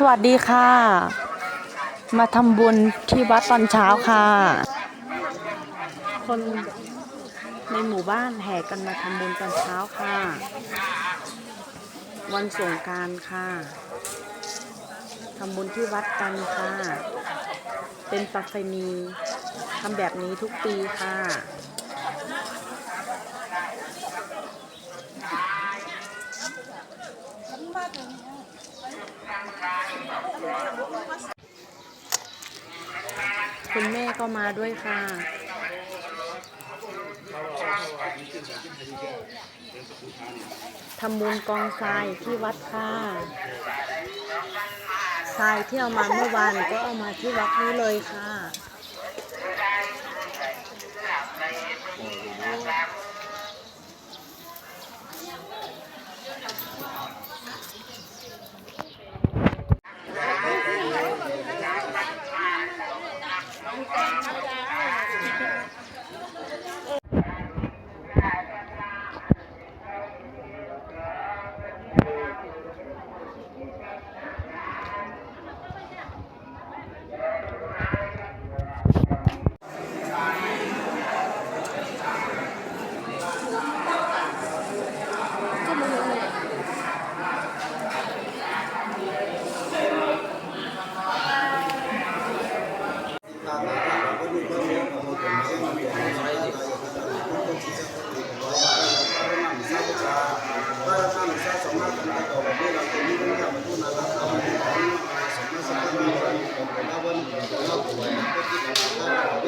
สวัสดีค่ะ มาทำบุญที่วัดตอนเช้าค่ะ คนในหมู่บ้านแห่กันมาทำบุญตอนเช้าค่ะ วันสงการค่ะทำบุญที่วัดกันค่ะ เป็นประเพณีทำแบบนี้ทุกปีค่ะ คุณแม่ก็มาด้วยค่ะทำบุญกองทรายที่วัดค่ะทรายที่เอามาเมื่อวานก็เอามาที่วัดนี้เลยค่ะ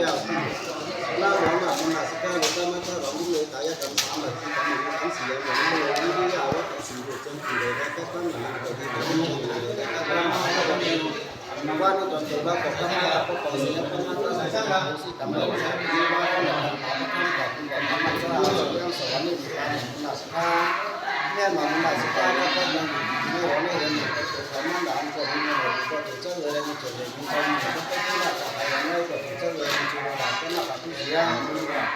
Terima kasih telah menonton. 做决策嘞，你做决定，你做决定，做决策嘞，你做决定，做那啥子呀？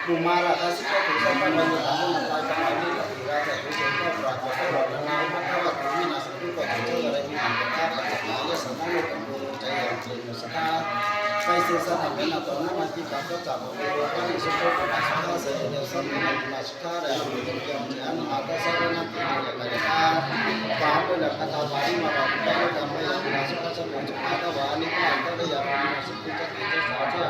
雾霾啦，咱做决策，咱没有办法，咱没有。Sasa napenda kuona kitatoka kutokana soko na sasa zaidi sana na tunashukara ya kufikia mtihani hata sasa na kuelekea kwa hapo na kata bali na kutokana kama ya tunashukara kwa kutoka wani kwa ndani ya tunashukuru kwa sababu ya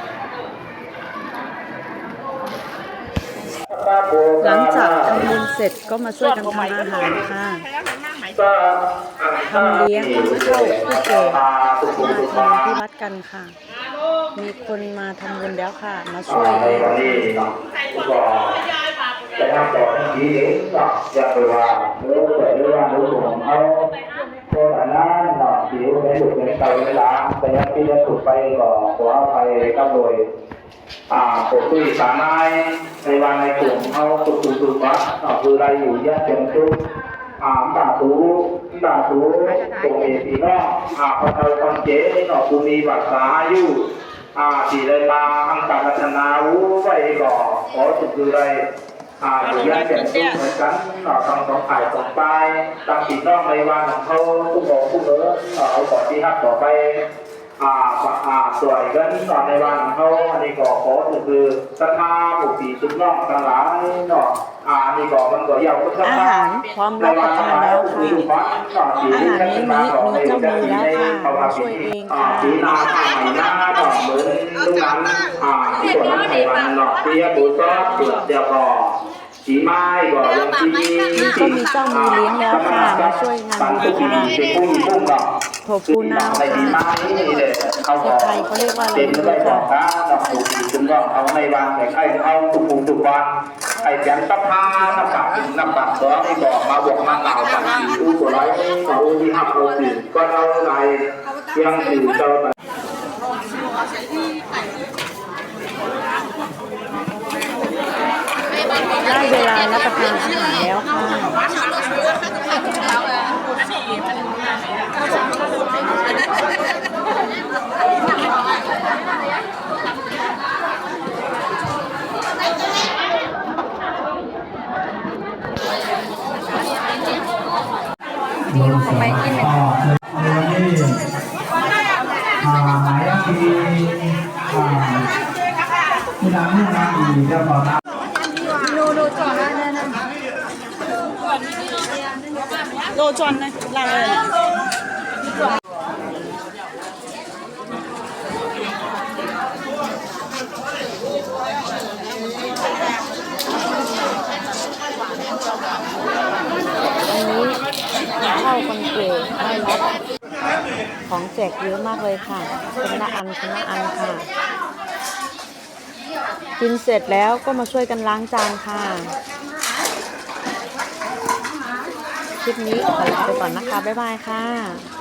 หลังจากทำบุญเสร็จก็มาช่วยกันทำอาหารค่ะทำเลี้ยงผู้เฒ่าผู้แก่มาทำที่วัดกันค่ะ มีคนมาทำบุญแล้วค่ะ มาช่วยในวันนี้เนาะก็จะทำต่อทันทีเองเนาะอย่าไปว่าเนื้อเปิดเรื่องรู้ของเขา นาะผิวในหลุดในเตาเวลาแต่ยังที่จะถูกไปก็ขออภัยกับโดยอ่าปกติสาไม้ในวันในกลุ่มเขาตุกตุกตุกวะเนาะคืออะไรอยู่ยะเจนทุกอ่าตาตูตาตูตรงเอปีเนาะอ่าพอเทาคนเจเนาะกูมีบัตรสาอยู่อ่าที่ได้มาทำการพัฒนาวูไว้ก็ขอสุดคือไร อ่าอยู่านแก่นเหมือนกันต่อทองสองฝ่ายสองปลายตามติดน้องในวันของเขาผู้บอกผู้เออต่อเอาก่อนที่ฮักต่อไป อ่าอ่าสวยกันต่อในวันเขาอันนี้ก็ขอสุดคือศรัทธาบุตรีสุดน้องทั้งหลายเนาะอ่าอันนี้ก็มันก็ยาวก็ศรัทอาธาหารพร้อมรับประทานแล้วค่ะอาหารนี้มีมีเจ้ามือแล้วค่ะช่วยเองค่ะสีนาทางไหนหน้าดอกเหมือนลูกนั้นอ่าส่วนนั้นไทยวันดอกเตี้ยปูซอสเปลือกเดียวก็สีไม้ก็ยังที่ก็มีเจ้ามือเลี้ยงแล้วค่ะมาช่วยงานบุญค่ะ เป็นพุ่งพุ่งดอกโถฟูน้ำในดีค่ะมากนี่เด็กเขาบอกไทยเขาเรียกว่าอะไร เป็นไม่ได้บอกนะดอกถูกถึงก็เอาในวางแต่ไข่เอาตุกปุตุกวันไอ้ยันตะพาน้ำปากถึงน้ำปากเสือไม่บอกมาบอกมาเก่าปันสีดูตัวไรเขาที่หักโลสีก็เอาในยังถือเจอได้เวลารับประทานอาหารแล้วค่ะ มีของไปกินหมวันนี้อ่าหมายเลขที่อ่าที่นำให้มาอีกจะบอกนะโลจอนนะลาเลย อันนี้เข้าคอนเกรตได้รับ ของแจกเยอะมากเลยค่ะคนละอันคนละอันค่ะ กินเสร็จแล้วก็มาช่วยกันล้างจานค่ะ คลิปนี้ขอลาไปก่อนนะคะ บ๊ายบายค่ะ